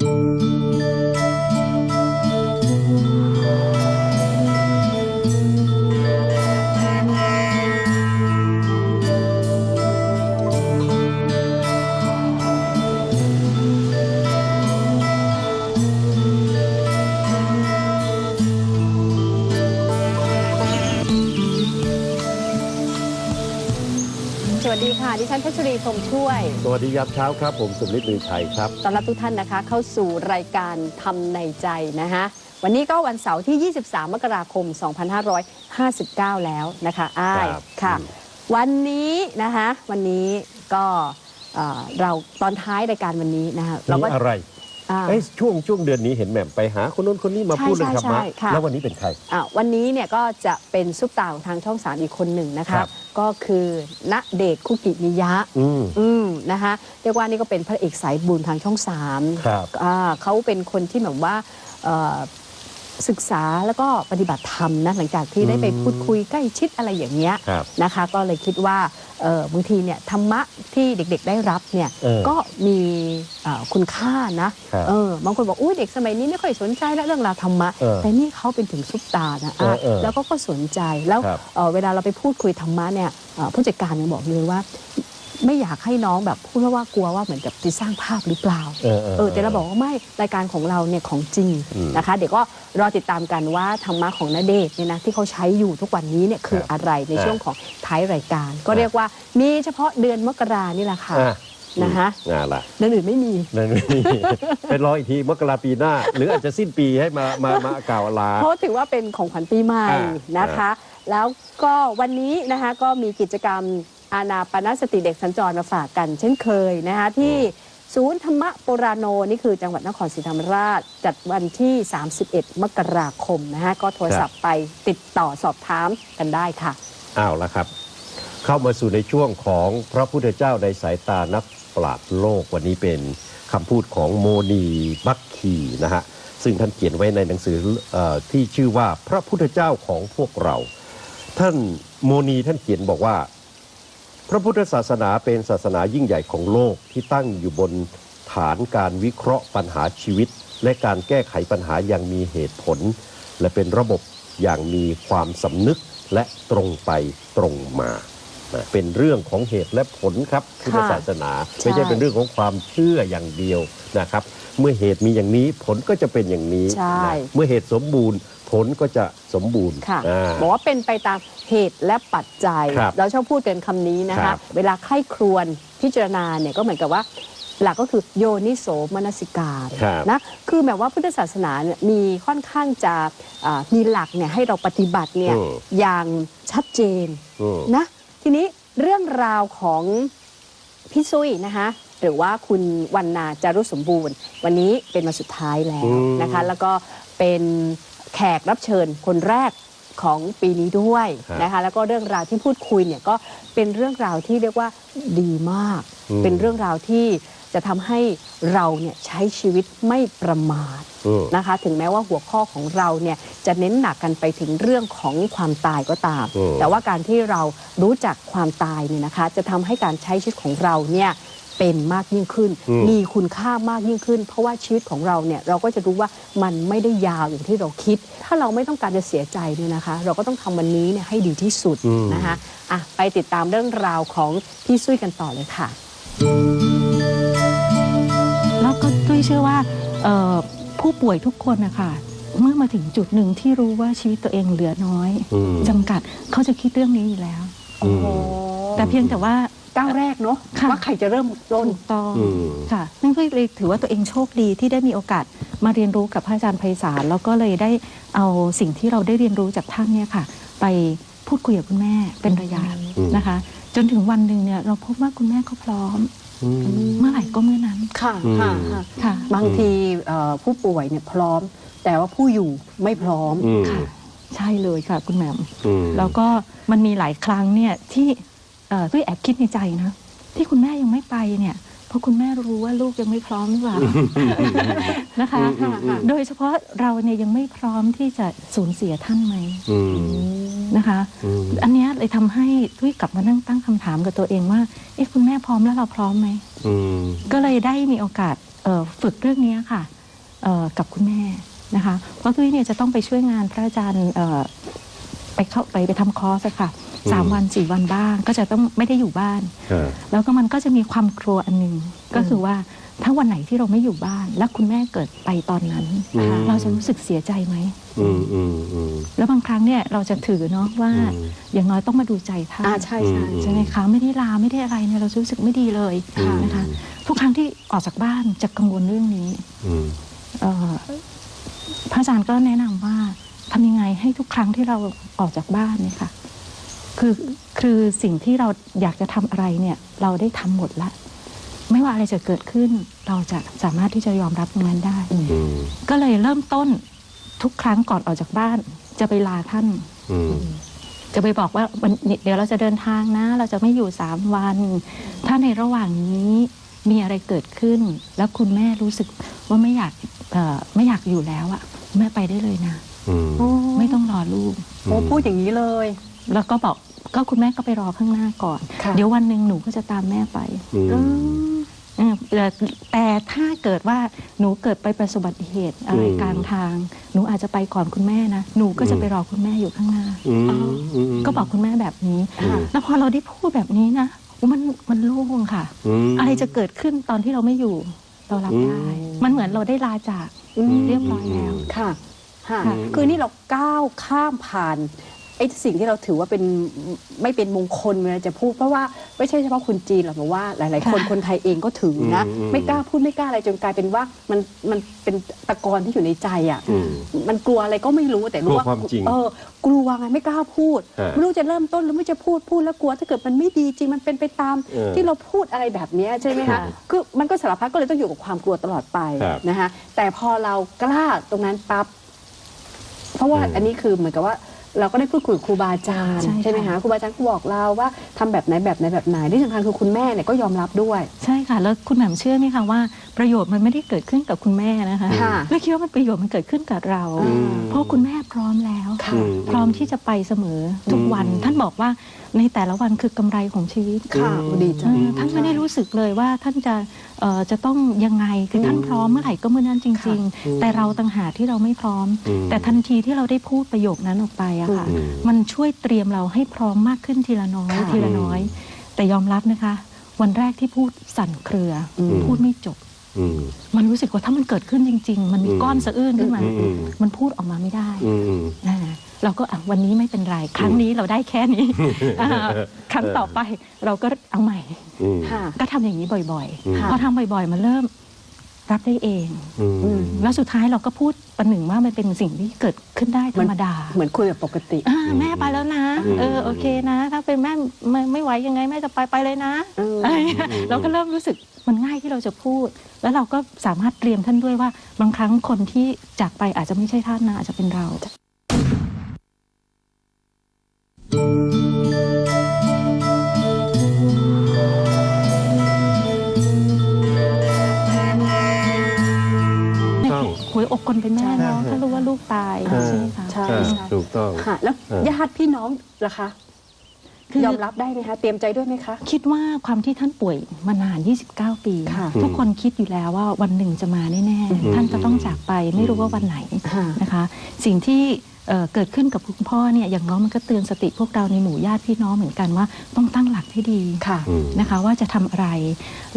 ส วยสวัสดียามเช้าครับ ผมสุมฤทธิ์ลือชัยครับต้อนรับทุกท่านนะคะ เข้าสู่รายการทำในใจนะคะวันนี้ก็วันเสาร์ที่ 23 มกราคม 2559 แล้วนะคะอ้ายครับค่ะอืมวันนี้นะคะวันนี้ก็เอ่อเราตอนท้ายรายการวันนี้นะคะเราก็มีอะไรอ่าเอ้ยช่วงช่วงเดือนนี้เห็นแหม่มไปหาคนนู้นคนนี้มาใช่พูดเรื่องธรรมะใช่ใช่ค่ะแล้ววันนี้เป็นใครอะวันนี้เนี่ยก็จะเป็นซุปตาของทางช่องสามอีกคนหนึ่งนะครัคะบ ก็คือณเดชน์คุกิมิยะ อืม อืมนะคะเรียกว่านี่ก็เป็นพระเอกสายบุญทางช่องสามครับอ่าเขาเป็นคนที่แบบว่าเอ่อศึกษาแล้วก็ปฏิบัติธรรมนะหลังจากที่ได้ไปอืมพูดคุยใกล้ชิดอะไรอย่างเงี้ยครับ นะคะ ก็เลยคิดว่าเอ่อ บางทีเนี่ยธรรมะที่เด็กๆได้รับเนี่ยเออก็มีเอ่อคุณค่านะครับเออบางคนบอกอุ้ยเด็กสมัยนี้ไม่ค่อยสนใจแล้วเรื่องราวธรรมะเออแต่นี่เขาเป็นถึงซุปตานะอะเออเออแล้วก็ก็สนใจแล้วครับเอ่อเวลาเราไปพูดคุยธรรมะเนี่ยเอ่อผู้จัดการยังบอกเลยว่า ไม่อยากให้น้องแบบพูดว่ากลัวว่าเหมือนกับจะสร้างภาพหรือเปล่าเออเออเออแต่เราบอกว่าไม่รายการของเราเนี่ยของจริงอืมนะคะ เดี๋ยวก็รอติดตามกันว่าธรรมะของนเดชน์เนี่ยนะที่เขาใช้อยู่ทุกวันนี้เนี่ยคือครับอะไรในครับช่วงของท้ายรายการ ก็ครับเรียกว่ามีเฉพาะเดือนมกรานี่แหละค่ะอะนะคะงานละเดือนอื่นไม่มี นั่นนี่ ไปรออีกทีมกราปีหน้า หรืออาจจะสิ้นปีให้มามามากล่าวลา เพราะถือว่าเป็นของขวัญปีใหม่อ่านะคะ แล้วก็วันนี้นะคะก็มีกิจกรรม อาณาปณสติเด็กสัญจรมาฝากกัน เช่นเคยนะคะที่ศูนย์ธรรมะโปราโนนี่คือจังหวัดนครศรีธรรมราช จัดวันที่ 31 มกราคมนะคะก็โทรศัพท์ไปติดต่อสอบถามกันได้ค่ะอ้าวแล้วครับ เข้ามาสู่ในช่วงของพระพุทธเจ้าในสายตานักปราชญ์โลกวันนี้เป็นคำพูดของโมนีบัคคีนะฮะซึ่งท่านเขียนไว้ในหนังสือเออที่ชื่อว่าพระพุทธเจ้าของพวกเรา ท่านโมนีท่านเขียนบอกว่า พระพุทธศาสนาเป็นศาสนายิ่งใหญ่ของโลกที่ตั้งอยู่บนฐานการวิเคราะห์ปัญหาชีวิต และการแก้ไขปัญหาอย่างมีเหตุผล และเป็นระบบอย่างมีความสำนึกและตรงไปตรงมานะเป็นเรื่องของเหตุและผลครับพุทธศาสนาใช่ไม่ใช่เป็นเรื่องของความเชื่ออย่างเดียวนะครับ เมื่อเหตุมีอย่างนี้ผลก็จะเป็นอย่างนี้ใช่นะเมื่อเหตุสมบูรณ์ ผลก็จะสมบูรณ์ค่ะอ่า บอกว่าเป็นไปตามเหตุและปัจจัย ครับเราชอบพูดกันคำนี้นะครัคะ บ เวลาใคร่ครวญพิจารณาเนี่ยก็เหมือนกับว่า หลักก็คือโยนิโสมนสิการครับนะคือแบบว่าพุทธศาสนาเนี่ยมีค่อนข้างจะอ่ามีหลักเนี่ยให้เราปฏิบัติเนี่ยอืม อย่างชัดเจน อืม นะทีนี้เรื่องราวของพี่ซุยนะคะหรือว่าคุณวันนาจารุสมบูรณ์ วันนี้เป็นวันสุดท้ายแล้วอืมนะคะ แล้วก็เป็น แขกรับเชิญคนแรกของปีนี้ด้วยครับนะคะแล้วก็เรื่องราวที่พูดคุยเนี่ยก็เป็นเรื่องราวที่เรียกว่าดีมากอืมเป็นเรื่องราวที่จะทำให้เราเนี่ยใช้ชีวิตไม่ประมาทอืมนะคะ ถึงแม้ว่าหัวข้อของเราเนี่ยจะเน้นหนักกันไปถึงเรื่องของความตายก็ตามอืมแต่ว่าการที่เรารู้จักความตายเนี่ยนะคะ จะทำให้การใช้ชีวิตของเราเนี่ย เป็นมากยิ่งขึ้นอืมมีคุณค่ามากยิ่งขึ้น เพราะว่าชีวิตของเราเนี่ยเราก็จะรู้ว่ามันไม่ได้ยาวอย่างที่เราคิด ถ้าเราไม่ต้องการจะเสียใจเนี่ยนะคะ เราก็ต้องทำวันนี้เนี่ยให้ดีที่สุดอืมนะคะอะไปติดตามเรื่องราวของพี่ซุยกันต่อเลยค่ะ แล้วก็ตุ้ยเชื่อว่าเอ่อผู้ป่วยทุกคนนะคะเมื่อมาถึงจุดหนึ่งที่รู้ว่าชีวิตตัวเองเหลือน้อยอืมจำกัดเขาจะคิดเรื่องนี้อยู่แล้วอืมแต่เพียงแต่ว่า ก้าวแรกเนาะค่ะ ว่าใครจะเริ่มต้น ถูกต้องอืม ค่ะนั่นก็เลยถือว่าตัวเองโชคดีที่ได้มีโอกาสมาเรียนรู้กับพระอาจารย์ไพศาลแล้วก็เลยได้เอาสิ่งที่เราได้เรียนรู้จากท่านเนี่ยค่ะ ไปพูดคุยกับคุณแม่เป็นระยะอืม นะคะ จนถึงวันหนึ่งเนี่ยเราพบว่าคุณแม่เขาพร้อม อืม เมื่อไหร่ก็เมื่อนั้นค่ะอืม ค่ะค่ะ ค่ะ บางทีเอ่อผู้ป่วยเนี่ยพร้อม แต่ว่าผู้อยู่ไม่พร้อม อืมค่ะ ใช่เลยค่ะคุณแหม่ม อืม แล้วก็มันมีหลายครั้งเนี่ยที่เอ่อ ตุ้ยแอบคิดในใจนะ ที่คุณแม่ยังไม่ไปเนี่ย เพราะคุณแม่รู้ว่าลูกยังไม่พร้อมหรือเปล่านะคะอืมอืมโดยเฉพาะเราเนี่ยยังไม่พร้อมที่จะสูญเสียท่านไหมอืมนะคะอืมอันเนี้ยเลยทำให้ตุ้ยกลับมานั่งตั้งคำถามกับตัวเองว่า เอ๊ะคุณแม่พร้อมแล้วเราพร้อมไหมอืมก็เลยได้มีโอกาสเอ่อฝึกเรื่องนี้ค่ะเอ่อกับคุณแม่นะคะ เพราะตุ้ยเนี่ยจะต้องไปช่วยงานพระอาจารย์เอ่อไปเข้าไปไปทำคอร์สอะค่ะ สามอืมวันสี่วันบ้าง ก็จะต้องไม่ได้อยู่บ้านอ่าแล้วก็มันก็จะมีความกลัวอันหนึ่งก็คือว่าถ้าวันไหนที่เราไม่อยู่บ้าน แล้วคุณแม่เกิดไปตอนนั้นอืมเราจะรู้สึกเสียใจไหมอืมอืมอืมแล้วบางครั้งเนี่ยเราจะถือเนาะว่าอืมอย่างน้อยต้องมาดูใจท่านอ่าใช่ใช่อืมใช่ไหมคะไม่ได้ลาไม่ได้อะไรเนี่ยเราจะรู้สึกไม่ดีเลยค่ะนะคะทุกครั้งที่ออกจากบ้านจะกังวลเรื่องนี้อืมเอ่อพระอาจารย์ก็แนะนำว่าทำยังไงให้ทุกครั้งที่เราออกจากบ้านเนี่ยค่ะ คือคือสิ่งที่เราอยากจะทำอะไรเนี่ยเราได้ทำหมดละ ไม่ว่าอะไรจะเกิดขึ้น เราจะสามารถที่จะยอมรับตรงนั้นได้อืมก็เลยเริ่มต้นทุกครั้งก่อนออกจากบ้าน จะไปลาท่านอืมจะไปบอกว่าวันเดี๋ยวเราจะเดินทางนะ เราจะไม่อยู่สามวัน ถ้าในระหว่างนี้มีอะไรเกิดขึ้น แล้วคุณแม่รู้สึกว่าไม่อยากเอ่อไม่อยากอยู่แล้วอะแม่ไปได้เลยนะอืมโอ้ไม่ต้องรอลูกโอ้พูดอย่างนี้เลย แล้วก็บอก ก็คุณแม่ก็ไปรอข้างหน้าก่อน ค่ะ เดี๋ยววันหนึ่งหนูก็จะตามแม่ไปอืมอืมเออแต่แต่ถ้าเกิดว่าหนูเกิดไปประสบอุบัติเหตุอะไรอืม กลางทาง หนูอาจจะไปก่อนคุณแม่นะ หนูก็จะไปรอคุณแม่อยู่ข้างหน้า อืมอืม ก็บอกคุณแม่แบบนี้ค่ะแล้วพอเราได้พูดแบบนี้นะอุ๊ยมันมันโล่งค่ะ ม อะไรจะเกิดขึ้นตอนที่เราไม่อยู่ เรารับได้ อืม มันเหมือนเราได้ลาจากอืม เรียบร้อยแล้ว ค่ะค่ะค่ะคือนี่เราก้าวข้ามผ่าน ไอ้สิ่งที่เราถือว่าเป็นไม่เป็นมงคลเวลาจะพูดเพราะว่าไม่ใช่เฉพาะคนจีนหรอกแต่ว่าหลาย ๆ คนค่ะคนไทยเองก็ถือนะอืมไม่กล้าพูดไม่กล้าอะไรจนกลายเป็นว่ามันมันเป็นตะกอนที่อยู่ในใจอะอืมมันกลัวอะไรก็ไม่รู้แต่รู้ว่ากลัวความจริงเออกลัวไงไม่กล้าพูดฮะไม่รู้จะเริ่มต้นหรือไม่จะพูดพูดแล้วกลัวถ้าเกิดมันไม่ดีจริงมันเป็นไปตามเออที่เราพูดอะไรแบบเนี้ยใช่ไหมคะค่ะคือมันก็สารพัดก็เลยต้องอยู่กับความกลัวตลอดไปครับนะคะแต่พอเรากล้าตรงนั้นปั๊บเพราะว่าอืมอันนี้คือเหมือนกับว่า เราก็ได้พูดคุยกับครูบาอาจารย์ใช่ค่ะ ใช่ไหมคะครูบาอาจารย์ก็บอกเราว่าทำแบบไหนแบบไหนแบบไหนที่สำคัญคือคุณแม่เนี่ยก็ยอมรับด้วย ใช่ค่ะ แล้วคุณแหม่มเชื่อไหมคะว่าประโยชน์มันไม่ได้เกิดขึ้นกับคุณแม่นะคะค่ะ ไม่คิดว่ามันประโยชน์มันเกิดขึ้นกับเรา อืม เพราะคุณแม่พร้อมแล้วค่ะอืม พร้อมที่จะไปเสมอทุกวัน อืม ท่านบอกว่า ในแต่ละวันคือกำไรของชีวิตค่ะอืมดีเอจังอท่านไม่ได้รู้สึกเลยว่าท่านจะเอ่อจะต้องยังไงคือท่านพร้อมเมื่อไหร่ก็เมื่อนั้นจริง ๆ แต่เราต่างหากที่เราไม่พร้อมอืมแต่ทันทีที่เราได้พูดประโยคนั้นออกไปอะค่ะอืมมันช่วยเตรียมเราให้พร้อมมากขึ้นทีละน้อยค่ะทีละน้อย แต่ยอมรับนะคะ วันแรกที่พูดสั่นเครืออมพูดไม่จบอืมมันรู้สึกว่าถ้ามันเกิดขึ้นจริง ๆ มันมีอืมก้อนสะอื้นขึ้นมาอืมอืมมันพูดออกมาไม่ได้อืมอืมอ่า เราก็อะวันนี้ไม่เป็นไร ครั้งนี้เราได้แค่นี้อ่าครั้งต่อไปเราก็เอาใหม่ อืม ค่ะ ก็ทำอย่างนี้บ่อยอืม ๆ พอทำบ่อยๆ มันเริ่มรับได้เองอืมอืม แล้วสุดท้ายเราก็พูดประหนึ่งว่ามันเป็นสิ่งที่เกิดขึ้นได้ธรรมดาเหมือนคุยแบบปกติ อ่าแม่ไปแล้วนะ อืม เออโอเคนะ ถ้าเป็นแม่ไม่ไม่ไหวยังไงแม่จะไปไปเลยนะเออออะไรอย่างเงี้ยอืมเราก็เริ่มรู้สึกมันง่ายที่เราจะพูด แล้วเราก็สามารถเตรียมท่านด้วยว่า บางครั้งคนที่จากไปอาจจะไม่ใช่ท่านนะอาจจะเป็นเรา ต้องหวยอกคนเป็นแม่เนาะใช่ถ้ารู้ว่าลูกตายใช่ ใช่ไหมคะใช่อ่าใช่ถูกต้อง ค่ะ แล้วเออ ญาติพี่น้องล่ะคะคือยอมรับได้ไหมคะ เตรียมใจด้วยไหมคะ คิดว่าความที่ท่านป่วยมานาน 29 ปี ค่ะทุกคนคิดอยู่แล้วว่าวันหนึ่งจะมาแน่ อืมๆ ท่านจะต้องจากไปไม่รู้ว่าวันไหนค่ะ นะคะ สิ่งที่ เอ่อเกิดขึ้นกับคุณพ่อเนี่ยอย่างน้อยมันก็เตือนสติพวกเราในหมู่ญาติพี่น้องเหมือนกันว่า ต้องตั้งหลักให้ดีค่ะอืมนะคะว่าจะทำอะไร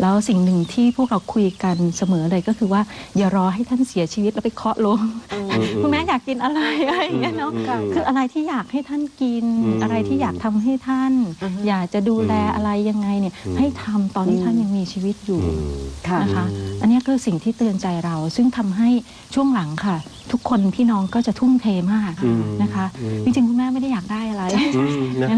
แล้วสิ่งหนึ่งที่พวกเราคุยกันเสมอเลยก็คือว่าอย่ารอให้ท่านเสียชีวิตแล้วไปเคาะลงอืมคุณแม่อยากกินอะไรอะไรอย่างเงี้ยเนาะค่ะคืออะไรที่อยากให้ท่านกินอืมอะไรที่อยากทำให้ท่านอือฮึอยากจะดูแลอืมอะไรยังไงเนี่ยอืมให้ทำตอนที่อืมท่านยังมีชีวิตอยู่อืมค่ะนะคะอันนี้คือสิ่งที่เตือนใจเราซึ่งทำให้ช่วงหลังค่ะ ทุกคนพี่น้องก็จะทุ่มเทมากอืมนะคะอืม จริงๆคุณแม่ไม่ได้อยากได้อะไร อืมนะ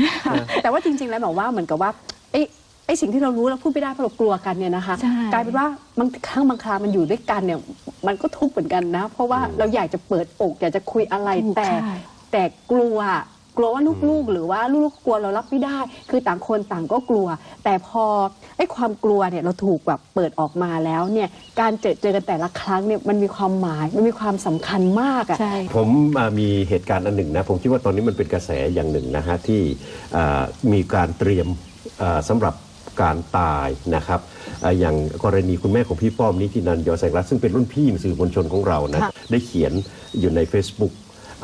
แต่ว่าจริงๆ แล้วบอกว่าเหมือนกับว่าไอ้ไอ้สิ่งที่เรารู้แล้วพูดไม่ได้เพราะเรากลัวกันเนี่ยนะคะใช่ กลายเป็นว่าบางครั้งบางครามันอยู่ด้วยกันเนี่ยมันก็ทุกข์เหมือนกันนะ เพราะว่าเราอยากจะเปิดอกอยากจะคุยอะไรถูกแต่ ค่ะ แต่กลัว กลัวว่าลูกๆ หรือว่าลูกๆกลัวเรารับไม่ได้ คือต่างคนต่างก็กลัว แต่พอไอ้ความกลัวเนี่ยเราถูกแบบเปิดออกมาแล้วเนี่ยการเจอเจอกันแต่ละครั้งเนี่ยมันมีความหมายมันมีความสำคัญมากอะใช่ผมอ่ามีเหตุการณ์อันหนึ่งนะผมคิดว่าตอนนี้มันเป็นกระแสอย่างหนึ่งนะฮะที่อ่ามีการเตรียมอ่าสำหรับการตายนะครับอ่าอย่างกรณีคุณแม่ของพี่ป้อมนิตินันยอแสงรัฐซึ่งเป็นรุ่นพี่สื่อมวลชนของเรานะค่ะได้เขียนอยู่ใน Facebook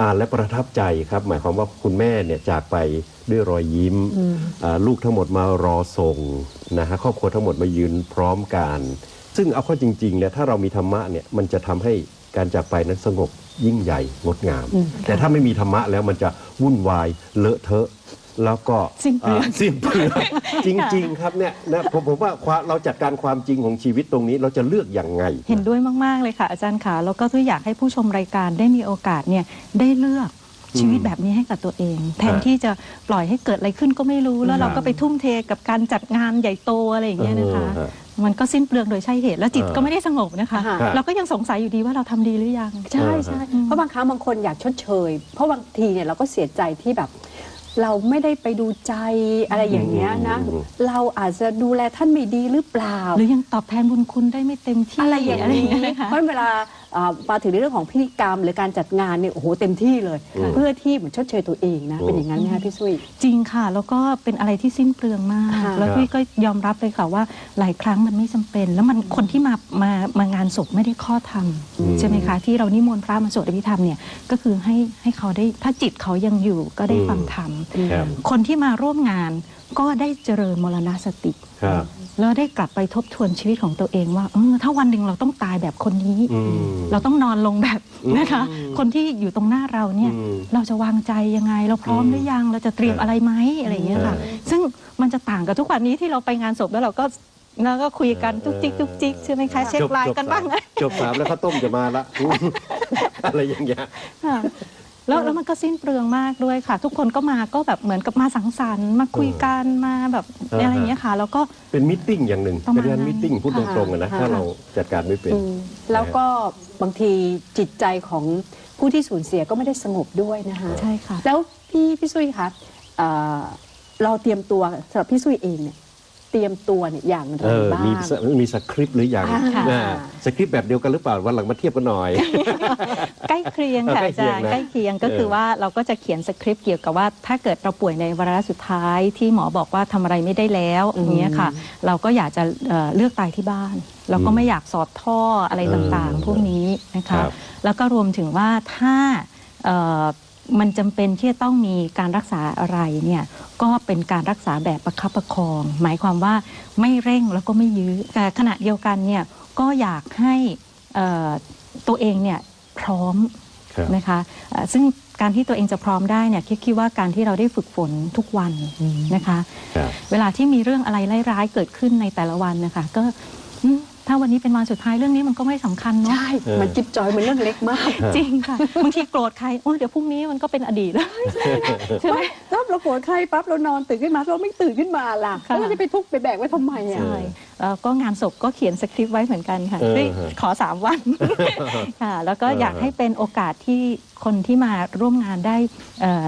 อ่านและประทับใจครับ หมายความว่าคุณแม่เนี่ยจากไปด้วยรอยยิ้มอ่าลูกทั้งหมดมารอส่งนะฮะครอบครัวทั้งหมดมายืนพร้อมกัน ซึ่งเอาเข้อจริงๆเนี่ยถ้าเรามีธรรมะเนี่ยมันจะทำให้การจากไปนั้นสงบยิ่งใหญ่งดงาม แต่ถ้าไม่มีธรรมะแล้วมันจะวุ่นวายเลอะเทอะ แล้วก็สิ้นเปลืองาสิ้นเปลืองจริง ๆ ครับเนี่ยนะผมผมว่าความเราจัดการความจริงของชีวิตตรงนี้เราจะเลือกอย่างไง เห็นด้วยมาก ๆ เลยค่ะ อาจารย์ค่ะ แล้วก็ทุกอยากให้ผู้ชมรายการได้มีโอกาสเนี่ยได้เลือกชีวิตแบบนี้ให้กับตัวเอง แทนที่จะปล่อยให้เกิดอะไรขึ้นก็ไม่รู้แล้วเราก็ไปทุ่มเทกับการจัดงานใหญ่โตอะไรอย่างเงี้ยนะคะ เออฮะมันก็สิ้นเปลืองโดยใช่เหตุแล้วจิตเออก็ไม่ได้สงบนะคะค่ะเราก็ยังสงสัยอยู่ดีว่าเราทำดีหรือยัง ใช่เออใช่อืมเพราะบางครั้งบางคนอยากชดเชย เพราะบางทีเนี่ยเราก็เสียใจที่แบบ เราไม่ได้ไปดูใจอะไรอย่างเงี้ยนะ อืม เราอาจจะดูแลท่านไม่ดีหรือเปล่า หรือยังตอบแทนบุญคุณได้ไม่เต็มที่อะไรอย่างนี้เงี้ยนะคะ เพราะเวลาเอ่อมาถึงในเรื่องของพิธีกรรม หรือการจัดงานเนี่ยโอ้โหเต็มที่เลยอืมเพื่อที่เหมือนชดเชยตัวเองนะอืมเป็นอย่างนั้นไหมคะพี่ซุย จริงค่ะ แล้วก็เป็นอะไรที่สิ้นเปลืองมาก ค่ะ แล้วพี่ก็ยอมรับเลยค่ะว่าหลายครั้งมันไม่จำเป็น แล้วมันคนที่มามามางานศพไม่ได้ข้อธรรมอืมใช่ไหมคะที่เรานิมนต์พระมาสวดอภิธรรมเนี่ยก็คือให้ให้เขาได้ถ้าจิตเขายังอยู่ก็ได้อืมฟังธรรม ครับ คนที่มาร่วมงาน ก็ได้เจริญมรณสติ ครับ แล้วได้กลับไปทบทวนชีวิตของตัวเองว่าเออถ้าวันหนึ่งเราต้องตายแบบคนนี้ อืมเราต้องนอนลงแบบอืมนะคะคนที่อยู่ตรงหน้าเราเนี่ย อืมเราจะวางใจยังไง เราพร้อมอืมหรือยัง เราจะเตรียมอะไรไหมอะไรอย่างเงี้ยค่ะ เออซึ่งมันจะต่างกับทุกวันนี้ที่เราไปงานศพแล้วเราก็เราก็คุยกันเออ จุกจิกจุกจิกใช่ไหมคะเช็คจบไลน์จบกันบ้างสมจบสามแล้วข้าวต้มจะมาละ อะไรอย่างเงี้ย ค่ะ แล้วแล้วมันก็สิ้นเปลืองมากด้วยค่ะ ทุกคนก็มาก็แบบเหมือนกับมาสังสรรค์มาคุยกันมาแบบเออออะไรอย่างเงี้ยค่ะ แล้วก็เป็นมิทติ้งอย่างหนึ่งประมาณเป็นงานนั้นมิทติ้งพูดตรงๆอะนะค่ะถ้าเราจัดการไม่เป็นอืมแล้วก็บางทีจิตใจของผู้ที่สูญเสียก็ไม่ได้สงบด้วยนะคะใช่ค่ะ แล้วพี่พี่ซุยคะเอ่อเราเตรียมตัวสำหรับพี่ซุยเองเนี่ยเตรียมตัวเนี่ยอย่างไรเออบ้างมีสมีสคริปต์หรือยังอ่าอ่าสคริปต์แบบเดียวกันหรือเปล่าวันหลังมาเทียบกันหน่อยใก ล้เคียงค่ะใกล้อาเคียจางรย์นะใกล้เคียงก็คือเออว่าเราก็จะเขียนสคริปต์เกี่ยวกับว่า ถ้าเกิดเราป่วยในวาระสุดท้ายที่หมอบอกว่าทำอะไรไม่ได้แล้วอืมอย่างเงี้ยค่ะ เราก็อยากจะเอ่อเลือกตายที่บ้านเราก็อืมไม่อยากสอดท่ออะไรเออต่างๆ พวกนี้นะครัคะบแล้วก็รวมถึงว่าถ้าเอ่อมันจำเป็นที่จะต้องมีการรักษาอะไรเนี่ยก็เป็นการรักษาแบบประคับประคอง หมายความว่าไม่เร่งแล้วก็ไม่ยื้อแต่ขณะเดียวกันเนี่ยก็อยากให้เอ่อตัวเองเนี่ย พร้อมครับนะคะเอ่อซึ่งการที่ตัวเองจะพร้อมได้เนี่ยคิดคิดว่าการที่เราได้ฝึกฝนทุกวันนะคะครับเวลาที่มีเรื่องอะไรร้ายๆเกิดขึ้นในแต่ละวันนะคะ ก็อืม ถ้าวันนี้เป็นวันสุดท้ายเรื่องนี้มันก็ไม่สำคัญเนาะ ใช่มันจิ๊บจอยมันเรื่องเล็กมากจริงค่ะ บางทีโกรธใครโอ้ยเดี๋ยวพรุ่งนี้มันก็เป็นอดีตแล้ว ใช่ไหมถ้าเราโกรธใครปั๊บเรานอนตื่นขึ้นมาเราไม่ตื่นขึ้นมาล่ะค่ะ แล้วเราจะไปทุกข์ไปแบกไว้ทำไมอะ ใช่แล้วก็งานศพก็เขียนสคริปต์ไว้เหมือนกันค่ะเออเฮ้ยขอสามวัน ค่ะ แล้วก็อยากให้เป็นโอกาสที่คนที่มาร่วมงานได้เอ่อ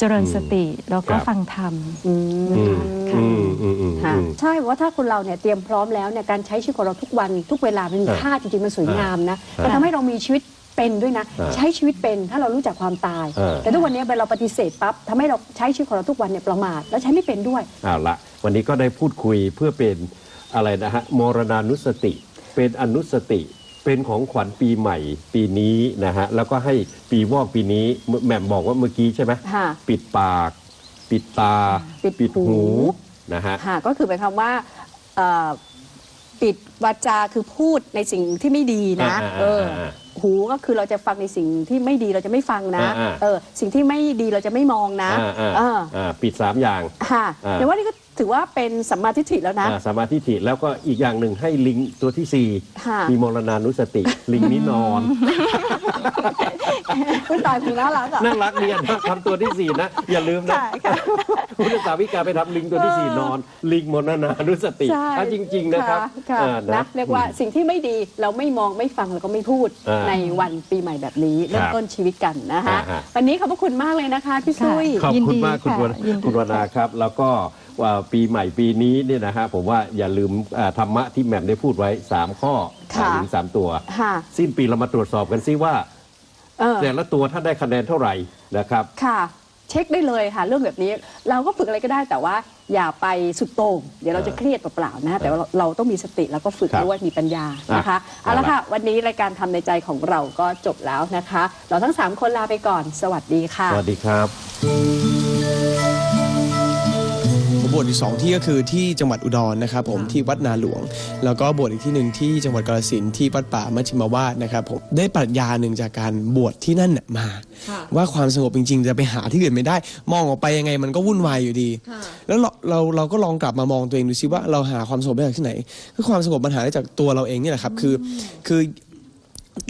เจริญสติแล้วก็ครับฟังธรรมอืมอืมค่ะอืมอืมอืมค่ะอืมใช่ว่าถ้าคนเราเนี่ยเตรียมพร้อมแล้วเนี่ยการใช้ชีวิตของเราทุกวันทุกเวลามันมีเออค่าจริงๆมันสวยงามนะเออมันทำให้เรามีชีวิตเป็นด้วยนะเออใช้ชีวิตเป็นถ้าเรารู้จักความตายเออแต่ทุกวันนี้เวลาเราปฏิเสธปั๊บทำให้เราใช้ชีวิตของเราทุกวันเนี่ยประมาทแล้วใช้ไม่เป็นด้วยเอาละวันนี้ก็ได้พูดคุยเพื่อเป็นอะไรนะฮะมรณานุสติ เป็นอนุสติ เป็นของขวัญปีใหม่ปีนี้นะฮะแล้วก็ให้ปีวอกปีนี้แหม่มบอกว่าเมื่อกี้ใช่ไหมค่ะ ปิดปาก ปิดตา ปิดหู นะฮะ ค่ะก็คือหมายความว่าเอ่อปิดวาจาคือพูดในสิ่งที่ไม่ดีนะ อ่าๆๆเออ หูก็คือเราจะฟังในสิ่งที่ไม่ดีเราจะไม่ฟังนะอ่าๆ เออ สิ่งที่ไม่ดีเราจะไม่มองนะอ่าอ่าเอออ่าปิดสามอย่าง ค่ะอ่า แต่ว่านี่ก็ ถือว่าเป็นสัมมาทิฏฐิแล้วนะ อ่าสมาธิฐิแล้วก็อีกอย่างหนึ่งให้ลิงตัวที่สี่ค่ะ มีมรณานุสติ ลิงนี้นอน คุณตายคุณน่ารักอะน่ารักเนี่ยนะทำตัวที่สี่นะ อย่าลืมนะค่ะค่ะพุทธสาวิกาไปทำลิงตัวที่สี่นอน ลิงมรณานุสติใช่อะจริง ๆ นะครับค่ะอ่า นะเรียกว่าสิ่งที่ไม่ดีเราไม่มองไม่ฟังแล้วก็ไม่พูดอ่าในวันปีใหม่แบบนี้เริ่มต้นชีวิตกันนะคะอ่าฮะ วันนี้ขอบพระคุณมากเลยนะคะพี่ซุย ขอบยินคุณดีมากคุณค่ะวรยินดี คุณวรรณาครับ แล้วก็ ว่าปีใหม่ปีนี้เนี่ยนะฮะผมว่าอย่าลืมอ่าธรรมะที่แหม่มได้พูดไว้ 3 ข้อค่ะ ถึงสามตัว ค่ะ สิ้นปีเรามาตรวจสอบกันซิว่า เออ แต่ละตัวท่านได้คะแนนเท่าไหร่นะครับ ค่ะ เช็คได้เลยค่ะ เรื่องแบบนี้เราก็ฝึกอะไรก็ได้แต่ว่าอย่าไปสุดโต่งเดี๋ยวเราจะเครียดเปล่าๆนะ แต่ว่าเราเราต้องมีสติแล้วก็ฝึกครับด้วยมีปัญญานะคะอะเอาละค่ะ วันนี้รายการทำในใจของเราก็จบแล้วนะคะ เราทั้ง 3 คนลาไปก่อน สวัสดีค่ะ สวัสดีครับ ผมบวชอยู่สองที่ก็คือที่จังหวัดอุดรนะครับผมค่ะที่วัดนาหลวง แล้วก็บวชอีกที่หนึ่งที่จังหวัดกาฬสินธุ์ที่วัดป่ามัชฌิมวาสนะครับผมได้ปรัชญาหนึ่งจากการบวชที่นั่นน่ะมา ว่าความสงบจริง ๆ จะไปหาที่อื่นไม่ได้ มองออกไปยังไงมันก็วุ่นวายอยู่ดี แล้วเราเราเราก็ลองกลับมามองตัวเองดูซิว่าเราหาความสงบได้จากที่ไหนคือความสงบมันหาได้จากตัวเราเองนี่แหละครับคือคือ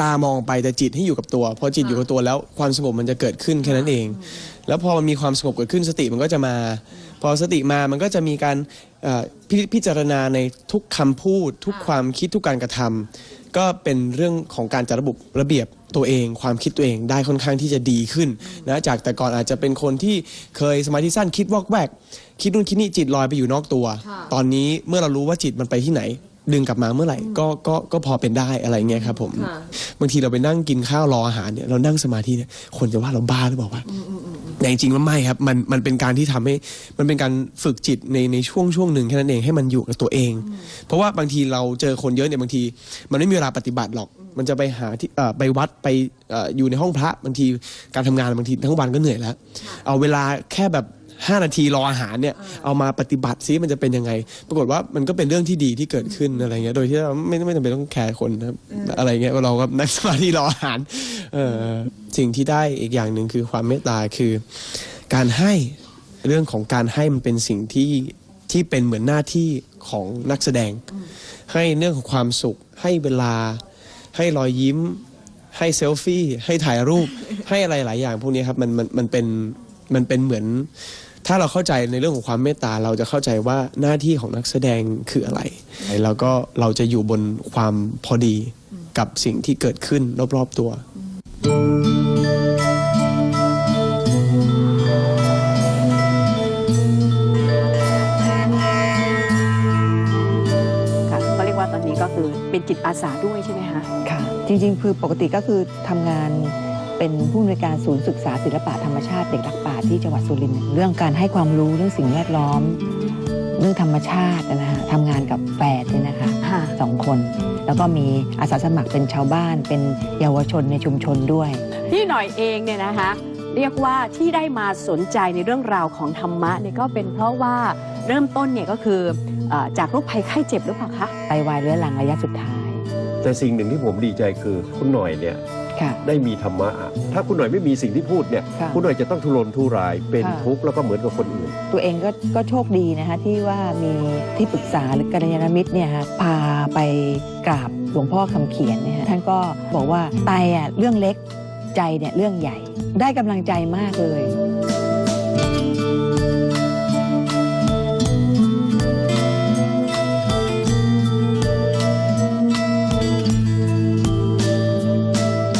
ตามองไปแต่จิตให้อยู่กับตัวพอจิตอยู่กับตัวแล้วความสงบมันจะเกิดขึ้นแค่นั้นเอง แล้วพอมันมีความสงบเกิดขึ้นสติมันก็จะมา พอสติมามันก็จะมีการเอ่อพพิจารณาในทุกคำพูด ทุกความคิดทุกการกระทำก็เป็นเรื่องของการจัดระบบระเบียบตัวเอง ความคิดตัวเองได้ค่อนข้างที่จะดีขึ้นนะจากแต่ก่อนอาจจะเป็นคนที่เคยสมาธิสั้นคิดวอกแวก คิดนู่นคิดนี่จิตลอยไปอยู่นอกตัวตอนนี้เมื่อเรารู้ว่าจิตมันไปที่ไหน ดึงกลับมาเมื่อไหร่ก็ก็ก็พอเป็นได้อะไรเงี้ยครับผมบางทีเราไปนั่งกินข้าวรออาหารเนี่ยเรานั่งสมาธิเนี่ยคนจะว่าเราบ้าหรือเปล่าวะ แต่จริงๆแล้วไม่ครับมันมันเป็นการที่ทำให้มันเป็นการฝึกจิตในในช่วงช่วงหนึ่งแค่นั้นเองให้มันอยู่กับตัวเอง เพราะว่าบางทีเราเจอคนเยอะเนี่ยบางที มันไม่มีเวลาปฏิบัติหรอก มันจะไปหาที่เอ่อไปวัดไปเอ่ออยู่ในห้องพระบางทีการทำงานบางทีทั้งวันก็เหนื่อยแล้ว เอาเวลาแค่แบบ 5 นาทีรออาหารเนี่ยเอามาปฏิบัติซิมันจะเป็นยังไง ปรากฏว่ามันก็เป็นเรื่องที่ดีที่เกิดขึ้นอะไรเงี้ยโดยที่เราไม่ไม่จำเป็นต้องแคร์คนนะครับอะไรเงี้ยเราก็นั่งสมาธิรออาหารเออสิ่งที่ได้อีกอย่างหนึ่งคือความเมตตาคือการให้เรื่องของการให้มันเป็นสิ่งที่ที่เป็นเหมือนหน้าที่ของนักแสดง ให้เรื่องของความสุข ให้เวลา ให้รอยยิ้ม ให้เซลฟี่ ให้ถ่ายรูป ให้อะไรหลายอย่าง พวกนี้ครับมันมันมันเป็นมันเป็นเหมือน ถ้าเราเข้าใจในเรื่องของความเมตตาเราจะเข้าใจว่าหน้าที่ของนักแสดงคืออะไร แล้วก็เราจะอยู่บนความพอดีกับสิ่งที่เกิดขึ้นรอบๆตัว ค่ะก็เรียกว่าตอนนี้ก็คือเป็นจิตอาสาด้วยใช่ไหมคะ ค่ะจริงๆ คือปกติก็คือทำงาน เป็นผู้อำนวยการศูนย์ศึกษาศิลปะธรรมชาติเด็กรักป่าที่จังหวัดสุรินทร์เรื่องการให้ความรู้เรื่องสิ่งแวดล้อม เรื่องธรรมชาตินะฮะทำงานกับแฝดเนี่ยนะคะค่ะสองคน แล้วก็มีอาสาสมัครเป็นชาวบ้าน เป็นเยาวชนในชุมชนด้วยพี่หน่อยเองเนี่ยนะคะเรียกว่าที่ได้มาสนใจในเรื่องราวของธรรมะเนี่ยก็เป็นเพราะว่าเริ่มต้นเนี่ยก็คือเอ่อจากโรคภัยไข้เจ็บหรือเปล่าคะไตวายเรื้อรังระยะสุดท้าย แต่สิ่งหนึ่งที่ผมดีใจคือคุณหน่อยเนี่ยค่ะ ได้มีธรรมะถ้าคุณหน่อยไม่มีสิ่งที่พูดเนี่ยค่ะคุณหน่อยจะต้องทุรนทุรายเป็นค่ะทุกข์แล้วก็เหมือนกับคนอื่น ตัวเองก็ก็โชคดีนะคะที่ว่ามีที่ปรึกษาหรือกัลยาณมิตรเนี่ยฮะพาไปกราบหลวงพ่อคำเขียนเนี่ยฮะท่านก็บอกว่าไตอะเรื่องเล็กใจเนี่ยเรื่องใหญ่ ได้กำลังใจมากเลย